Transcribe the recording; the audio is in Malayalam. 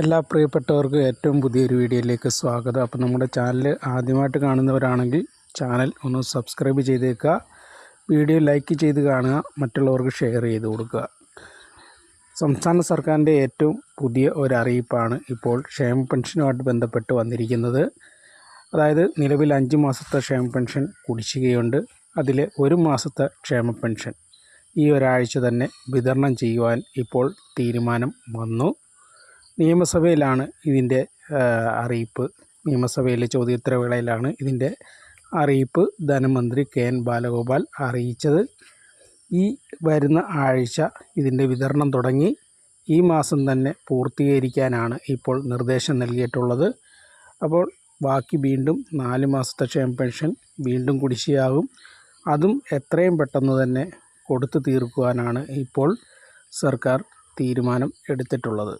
എല്ലാ പ്രിയപ്പെട്ടവർക്കും ഏറ്റവും പുതിയൊരു വീഡിയോയിലേക്ക് സ്വാഗതം. അപ്പോൾ നമ്മുടെ ചാനൽ ആദ്യമായിട്ട് കാണുന്നവരാണെങ്കിൽ ചാനൽ ഒന്ന് സബ്സ്ക്രൈബ് ചെയ്തേക്കുക വീഡിയോ ലൈക്ക് ചെയ്ത് കാണുക മറ്റുള്ളവർക്ക് ഷെയർ ചെയ്ത് കൊടുക്കുക. സംസ്ഥാന സർക്കാരിന്റെ ഏറ്റവും പുതിയ ഒരു അറിയിപ്പാണ് ഇപ്പോൾ ക്ഷേമ പെൻഷനുമായിട്ട് ബന്ധപ്പെട്ട് വന്നിരിക്കുന്നത്. അതായത് നിലവിൽ അഞ്ച് മാസത്തെ ക്ഷേമ പെൻഷൻ കുടിശ്ശികയുണ്ട്. അതിൽ ഒരു മാസത്തെ ക്ഷേമ പെൻഷൻ ഈ ഒരാഴ്ച തന്നെ വിതരണം ചെയ്യുവാൻ ഇപ്പോൾ തീരുമാനം വന്നു. നിയമസഭയിലാണ് ഇതിന്റെ അറിയിപ്പ്. നിയമസഭയിലെ ചോദ്യോത്തരവേളയിലാണ് ഇതിന്റെ അറിയിപ്പ്. ധനമന്ത്രി കെ എൻ ബാലഗോപാൽ അറിയിച്ചത്. ഈ വരുന്ന ആഴ്ച ഇതിന്റെ വിതരണം തുടങ്ങി. ഈ മാസം തന്നെ പൂർത്തീകരിക്കാനാണ് ഇപ്പോൾ നിർദ്ദേശം നൽകിയിട്ടുള്ളത്. അപ്പോൾ ബാക്കി വീണ്ടും നാല് മാസത്തെ ക്ഷേമ പെൻഷൻ വീണ്ടും കുടിശ്ശിയാകും അതും എത്രയും പെട്ടെന്ന് തന്നെ കൊടുത്തു തീർക്കുവാനാണ് ഇപ്പോൾ സർക്കാർ തീരുമാനം എടുത്തിട്ടുള്ളത്.